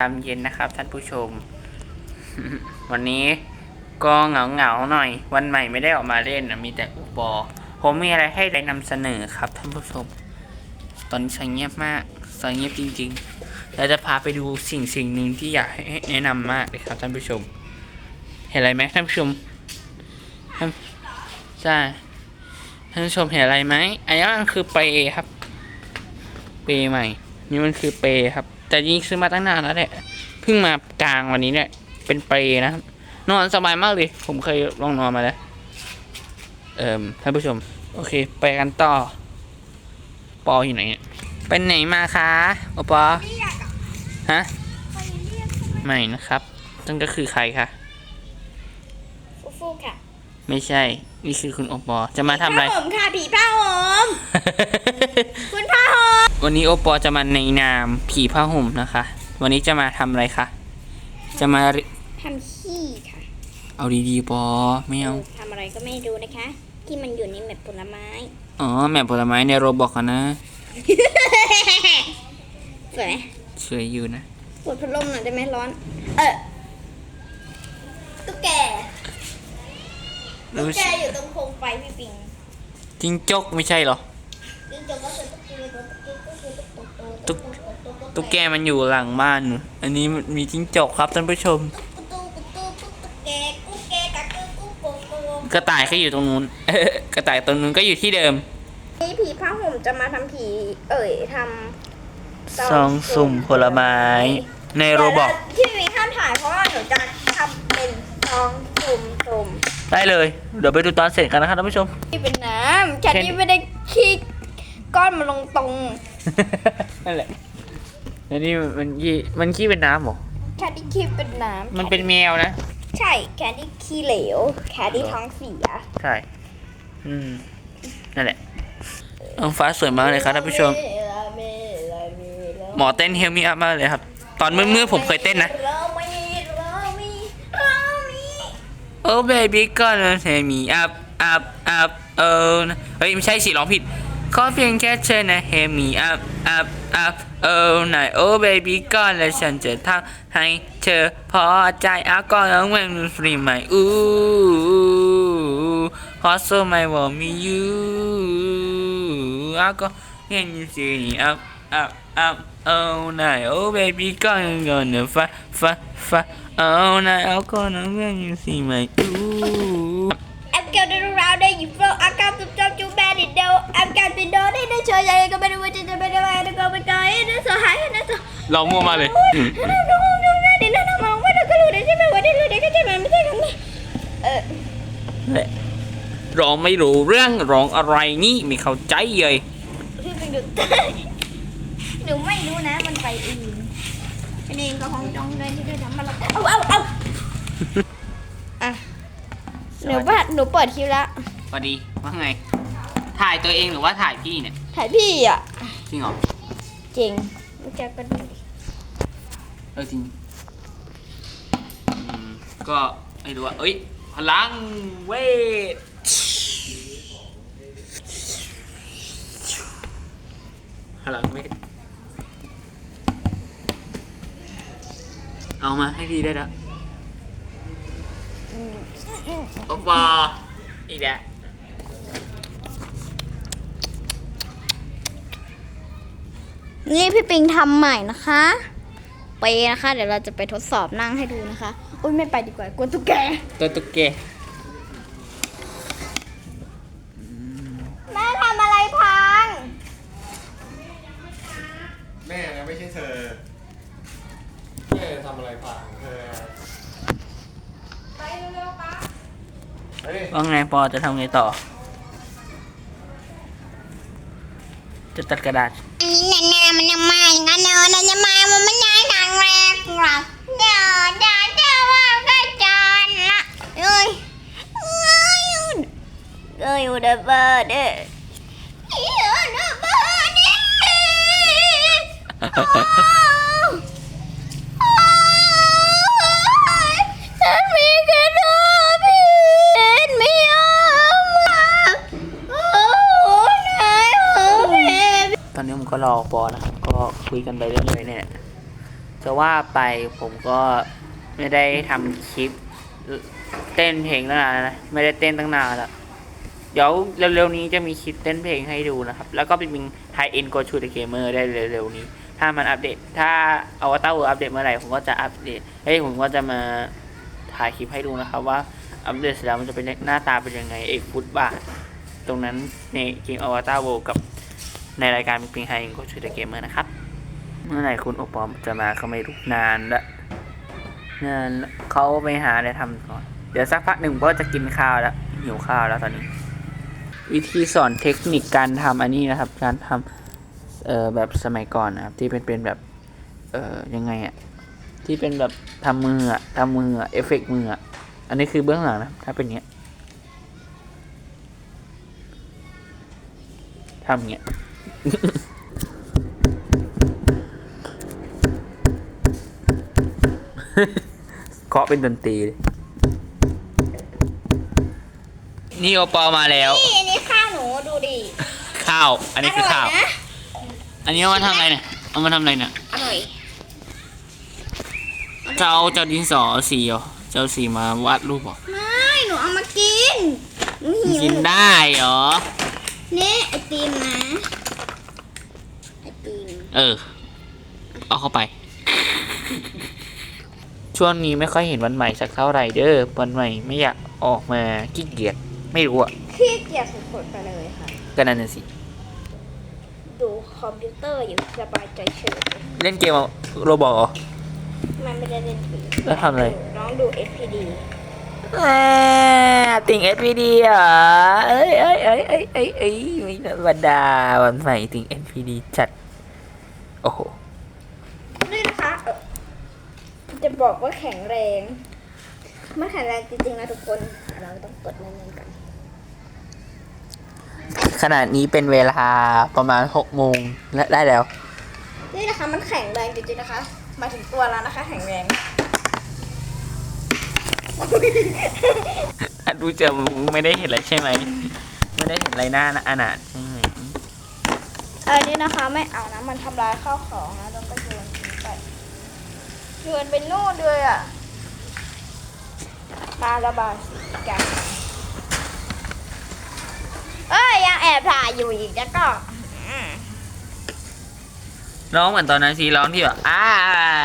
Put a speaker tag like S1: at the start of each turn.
S1: ยามเย็นนะครับท่านผู้ชม วันนี้ก็เหงาเหงาๆหน่อย วันใหม่ไม่ได้ออกมาเล่นนะมีแต่อุปอผมมีอะไรให้ได้นำเสนอครับท่านผู้ชม ตอนนี้สงเงียบมากสงเงียบจริงๆเราจะพาไปดูสิ่งสิ่งหนึ่งที่อยากให้แนะนำมากเลยครับท่านผู้ชม เห็นอะไรไหมท่านผู้ชมท่านใช่ท่านผู้ชมเห็นอะไรไหมอันนี้มันคือเปย์ครับ เปย์ใหม่ นี่มันคือเปย์ครับ แต่จริงๆซื้อมาตั้งนานแล้วแหละเพิ่งมากลางวันนี้เนี่ยเป็นเปรย์นะครับนอนสบายมากเลย ผมเคยลองนอนมาแล้ว เอ่อท่านผู้ชม โอเค ไปกันต่อ ปออยู่ไหนเนี่ยไปไหนมาคะโอปอฮะไม่นะครับนั่นก็คือใครคะ
S2: ฟูฟูค่ะ
S1: ไม่ใช่ นี่คือคุณโอปอ จะมาทำอะไร
S2: ผ้าห่มค่ะผีผ้าห่มคุณผ้าห่ม
S1: วันนี้โอปอจะมาในนามผีผ้าห่มนะคะ วันนี้จะมาทำอะไรคะ จะมา
S2: ทำขี้ค่ะ
S1: เอาดีๆปอไม่เอา
S2: ทำอะไรก็ไม่รู้นะคะ ที่มันอยู่ในแมปผลไม้
S1: อ๋อแม่ผลไม้ในโรบอกนะ
S2: สวยไหม
S1: สวยอยู่นะ
S2: ปวดพัดลมหน่อยได้ไหมร้อน เออตุ๊กแกตุ๊กแกอยู่ตรงโคมไฟพี่ปิง
S1: จิงจกไม่ใช่เหรอ
S2: จิ้งจกก็คือ ตุ๊กแกตุ๊กแกก็คือตุ๊กแก
S1: ตุ๊กตุ๊กแกมันอยู่หลังบ้านนู่นอันนี้มันมีจิงจกครับท่านผู้ชม
S2: ตุ๊กตุ๊กตุ๊กตุ๊กตุ๊กแกกุ๊กแกกักกุ๊กกุ๊กกุ๊กกุ๊ก
S1: กระต่ายก็อยู่ตรงนู้น กระต่ายตรงนู้นก็อยู่ที่เดิม
S2: นี่ผีผ้าห่มจะมาทำผี เอ่ยทำ
S1: ซองสุ่มผลไม้ ในโรบอก
S2: ที่มีห้ามถ่ายเพราะว่าหนูจะทำเป็นซองสุ่มสุ่ม
S1: ได้เลย เดี๋ยวไปดูตอนเสร็จกันนะครับท่านผู้ชม
S2: ที่เป็นน้ำแค่
S1: แค่นี้
S2: นี้ไม่ได้ขี้ ก้อนมาลงตรง
S1: นั่นแหละแล้วนี่มันขี้มันขี้เป็นน้ำเหรอ
S2: แค่ที่ขี้เป็นน้ำ
S1: มันเป็นแมวนะ
S2: ใช่แค่ที่ขี้เหลว แค่ที่ท้องเสีย
S1: ใช่ อืม นั่นแหละน้องฟ้าสวยมากเลยครับท่านผู้ชม หมอเต้นเฮลมีอัพมากเลยครับ ตอนเมื่อๆผมเคยเต้นนะ
S2: เรามีเรามีเรามี
S1: โอ้เบบี้ก็เลยเทมีอัพอัพอัพเออเฮ้ยไม่ใช่สิร้องผิด ขอเพียงแค่เธอนะเฮมีอัพอัพอัพเออหน่อยโอ้เบบี้ก็เลยฉันจะทำให้เธอพอใจอาก็ร้องเพลงฟรีใหม่อู้ขอสโซไม่ว่ามียูอาก็เห็นสิอัพอัพอัพเออหน่อยโอ้เบบี้ก็ยังกอนฟ้าฟ้าฟ้า Oh, now I'm gonna when you see my ooh.
S2: แอ นได้ได้เฉยใหญ่ก็ไม่รู้ว่าจะไม่ได้ไม่ได้ก็ไม่ได้นะสหายนะส
S1: เรามั่วมาเลย
S2: นั่นน้องน้องนั่นนั่นมองว่าเราก็รู้ได้ใช่ไหมว่าได้รู้ได้ก็ใช่ไหมไม่ใช่กันนะเออ
S1: ร้องไม่รู้เรื่องร้องอะไรนี่ไม่เข้าใจเลย
S2: พี่เป็นหนูไม่รู้นะมันไปเองอันเองก็ของจองเลยที่ได้ทำมาแล้วเอาเอาเอาอะหนูว่าหนูเปิดคลิปแล้ว
S1: พอดีว่าไง ถ่ายตัวเองหรือว่าถ่ายพี่เนี่ย
S2: ถ่ายพี่อะ
S1: จริงเหรอ
S2: จริงรู้จักกันดี
S1: เออจริงอืมก็ไม่รู้ว่าเอ้ย พลังเวทพลังเวทเอามาให้พี่ได้แล้วโอปออีกแล้ว
S2: นี่พี่ปิงทำใหม่นะคะ ไปนะคะ เดี๋ยวเราจะไปทดสอบนั่งให้ดูนะคะอุ้ยไม่ไปดีกว่ากลัวตุ๊กแก
S1: ตัวตุ๊กแก
S2: แม่ทำอะไรพัง
S3: แม่นะไม่ใช่เธอ แม่ทำอะไรพังเธอ
S2: ไปเร็วๆปะ
S3: เฮ้ย
S1: ว่าไงปอจะทำไงต่อ จะตัดกระดาษ
S2: นนี้นานามันยังมาอย่างนั้นเนอะนานามามันไม่ได้ทางแรกหรอกเดี๋ยวเดี๋ยวเดี๋ยวว่าก็จอนละเอ้ยเอ้ยเอ้ยอุดบิร์ดเอ้ยอุดบิร์ดเอ้ ก็รอ
S1: ปอนะครับก็คุยกันไปเรื่อยๆเนี่ยจะว่าไปผมก็ไม่ได้ทำคลิป เต้นเพลงตั้งนานนะไม่ได้เต้นตั้งนานแล้วเดี๋ยวเร็วๆนี้จะมีคลิปเต้นเพลงให้ดูนะครับ แล้วก็เป็นไฮเอ็นโกชูเดเกมเมอร์ได้เร็วๆนี้ ถ้ามันอัปเดต ถ้าอวตารเวอร์อัปเดตเมื่อไหร่ผมก็จะอัปเดตเฮ้ยผมก็จะมาถ่ายคลิปให้ดูนะครับว่าอัปเดตเสร็จแล้วมันจะเป็นหน้าตาเป็นยังไงเอกฟุตบาทตรงนั้นในเกมอวตารเวกับ ในรายการป็นไฮเอ็นโกชูเดเกมเมอร์นะครับ เมื่อไหร่คุณโอปอมจะมาก็ไม่รู้นานละนานละเขาไปหาอะไรทำก่อน เดี๋ยวสักพักหนึ่งก็จะกินข้าวแล้วหิวข้าวแล้วตอนนี้ วิธีสอนเทคนิคการทำอันนี้นะครับ การทำเอ่อแบบสมัยก่อนนะครับ ที่เป็นเป็นแบบเอ่อยังไงอะที่เป็นแบบทำมืออะทำมืออะเอฟเฟกต์มืออะอันนี้คือเบื้องหลังนะถ้าเป็นเงี้ยทำเงี้ย เคาะเป็นดนตรีเลยนี่โอปอมาแล้ว
S2: นี่อันนี้ข้าวหนูดูดิ
S1: ข้าว อันนี้คือข้าว
S2: ร่ยนะ
S1: อันนี้เอามาทำอะไรเนี่ย เอามาทำอะไรเนี่ย
S2: อร่อย
S1: จะเอาเจ้าดินสอสีเหรอ เจ้าสีมาวาดรูปเหรอ
S2: ไม่ หนูเอามากิน หนูหิว
S1: กินได้เหรอ
S2: นี่ไอติมนะไอติม
S1: เออ เอาเข้าไป ช่วงนี้ไม่ค่อยเห็นวันใหม่สักเท่าไหร่เด้อวันใหม่ไม่อยากออกมาขี้เกียจไม่รู้อะ
S2: ขี้เกียจสุดๆไปเลยค่ะ
S1: ก็นั่นน่ะสิ
S2: ดูคอมพิวเตอร์อยู่สบายใจเฉย
S1: เล่นเกมโรบอกเหรอ
S2: มันไม่ได้เล่นเกม
S1: แล้วทำอะไร
S2: น้องดู FPD
S1: อ่าติ่ง SPD เหรอเอ้ยเอ้ยเอ้ยเอ้ยเอ้ยเอ้ยไม่ธรรมดาวันใหม่ติ่ง SPD จัด โอ้โห
S2: นี่นะคะเอ่อจะบอกว่าแข็งแรง มันแข็งแรงจริงๆนะทุกคนเราต้องกดเล่นๆกัน
S1: ขนาดนี้เป็นเวลาประมาณหกโมงและได้แล้ว
S2: นี่นะคะมันแข็งแรงจริงๆนะคะมาถึงตัวแล้วนะคะ แข็งแรง
S1: ดูเจอไม่ได้เห็นอะไรใช่ไหม ไม่ได้เห็นอะไรหน้านะอนาถใช่ไหม
S2: อันนี้นะคะไม่เอานะมันทำลายข้าวของนะแล้วก็โยนทิ้งไปโยนไปโน่นเลยอะมาระบายสีกันเอ้ยยังแอบถ่ายอยู่อีกแล้วก็
S1: ร้องเหมือนตอนนั้นซีร้องที่แบบอ้า